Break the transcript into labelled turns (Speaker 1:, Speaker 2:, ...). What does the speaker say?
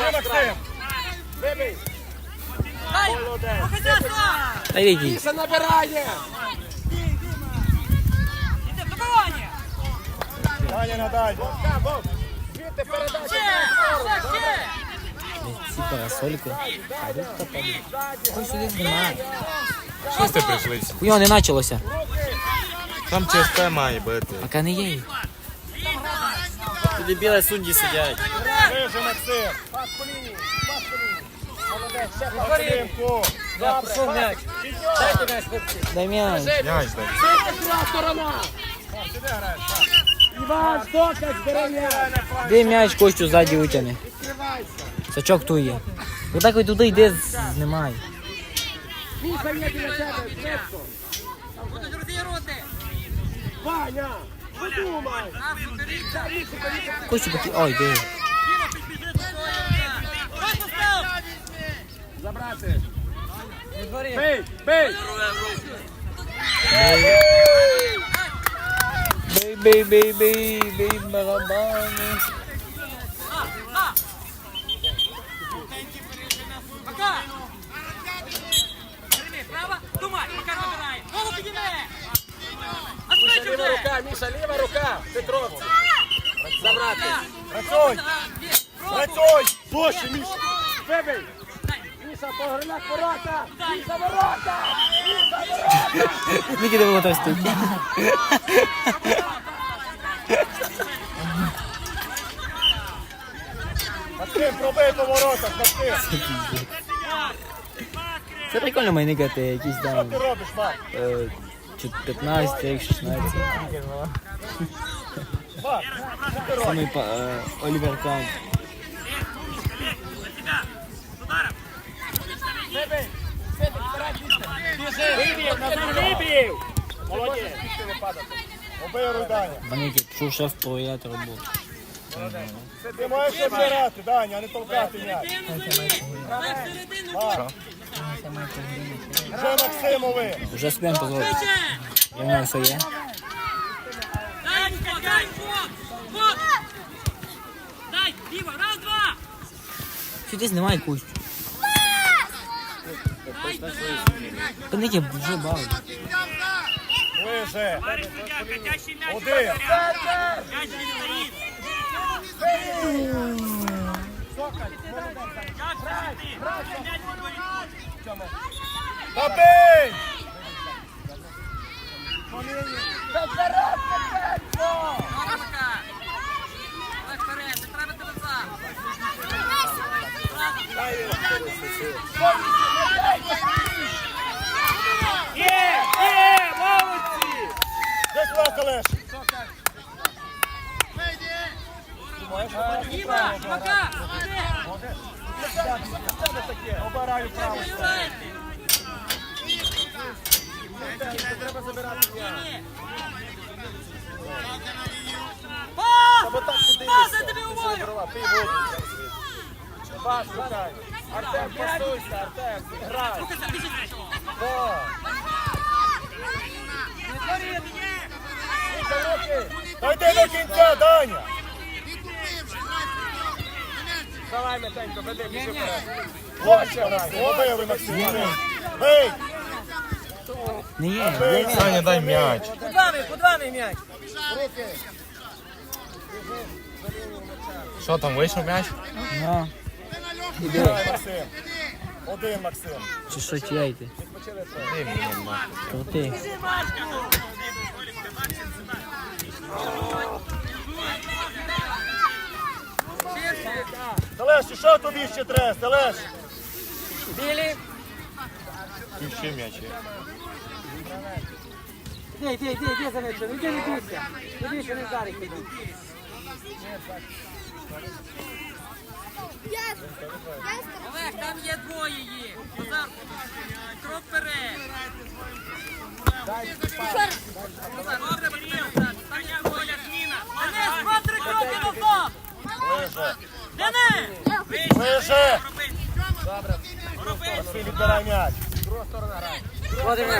Speaker 1: Максим. Вибий.
Speaker 2: Та йди.
Speaker 1: Міша набирає.
Speaker 3: Іди, добивання!
Speaker 1: Даня надай. Звідти передача.
Speaker 2: Ці парасольки. Ой, сюди знімає.
Speaker 4: Що ти прийшли?
Speaker 2: Хуйо, не почалося.
Speaker 4: Там ЧСП має бути.
Speaker 2: Поки не є.
Speaker 5: Судді сидять.
Speaker 1: Вижи, Максим. Пас по лінії. Пас по лінії. Молодець. Ще пас по.
Speaker 5: Я пішов м'яч. Дайте м'яч, хлопці.
Speaker 2: Дай м'яч.
Speaker 4: М'яч дай.
Speaker 1: Сюди граєш. Іван, Стокач, бери м'яч.
Speaker 2: Де м'яч Костю ззаді витягни. Сачок тут є. Отак ось туди йде, знімай.
Speaker 1: Міша є біля тебе. Швидко.
Speaker 3: Будуть розігрувати!
Speaker 1: Ваня. Подумай.
Speaker 2: Костю поки... Ой, де.
Speaker 3: Діма, підбіжи до своєї! Ось постав!
Speaker 1: Забрати. Бей, бей.
Speaker 2: Бей, бей, бей, бей, бей, барабани.
Speaker 3: Пока! Право, думай, пока набирає! Голову підніми! А
Speaker 1: Ліва рука, Міша, ліва рука. Петровці. Забрати. Працюй. Працюй. Боже, Міша. Вибий. Міша, погринак ворота. Міша, ворота.
Speaker 2: Скільки було той стук?
Speaker 1: Максим, пробий по воротах, Максим.
Speaker 2: Це прикольно майникати якісь
Speaker 1: Що
Speaker 2: там
Speaker 1: ти робиш, Марк?
Speaker 2: е, чи 15, як 16.
Speaker 1: Марк, що ти робиш?
Speaker 2: Самий па- е, Олівер Кан.
Speaker 1: Вибів, Молодець.
Speaker 2: Маники, пішов шеф провіряти роботу.
Speaker 1: Ти маєш обирати, Даня, а не толкати м'яч. Вже Максимови.
Speaker 2: Вже спрям позволив. Я в все є.
Speaker 3: Дай, Фок! Фок! Дай, Діма, раз, два!
Speaker 2: Що ти знімай Костю? Та Ники вже бавить.
Speaker 1: Ближе. Один.
Speaker 3: М'яч не стоїть.
Speaker 1: Та бий!
Speaker 3: Пока. Давай вперед, не треба тебе за.
Speaker 1: Є! Є! Молодці! Десь Олеж.
Speaker 3: Діма, пока!
Speaker 1: Обираю право. Треба забирати.
Speaker 3: Пас!
Speaker 1: Бо так ти
Speaker 3: Пас, я
Speaker 1: дивишся.
Speaker 3: тобі говорю!
Speaker 1: Голова, Ти вийди звідси. Пас, шукай. Артем, пасуйся, Артем, грай. О, Та йди до кінця, Даня. Давай, м'ятенько, веди, біжи. Ось грай. Побили, Максим. Бий!
Speaker 2: Не є.
Speaker 1: Бий!
Speaker 4: Саня, дай м'яч.
Speaker 5: Под вами, под вами м'яч.
Speaker 1: Руки.
Speaker 4: Що там, вийшов м'яч?
Speaker 2: На. Іди.
Speaker 1: Максим. Один, Максим.
Speaker 2: Чи що?
Speaker 1: Відпочили це.
Speaker 4: Дай мені нахуй.
Speaker 2: Крути.
Speaker 1: Телеші, що тобі ще треба, Телеш?
Speaker 5: Білі.
Speaker 4: Включи м'яч.
Speaker 5: Іди, іди, іди, іди за м'ячем. Іди, не бійся. Не бійся, не вдарить іди.
Speaker 3: Олег, там є двоє їх. Назар, крок вперед. Назар, не треба тебе. Там є двоє зміна. Денис, два, три кроки назад.
Speaker 1: Ближе.
Speaker 3: Денис!
Speaker 1: Ближе.
Speaker 3: Роби.
Speaker 1: Добре.
Speaker 3: Роби.
Speaker 1: Відбирай м'яч.
Speaker 5: От і м'яч.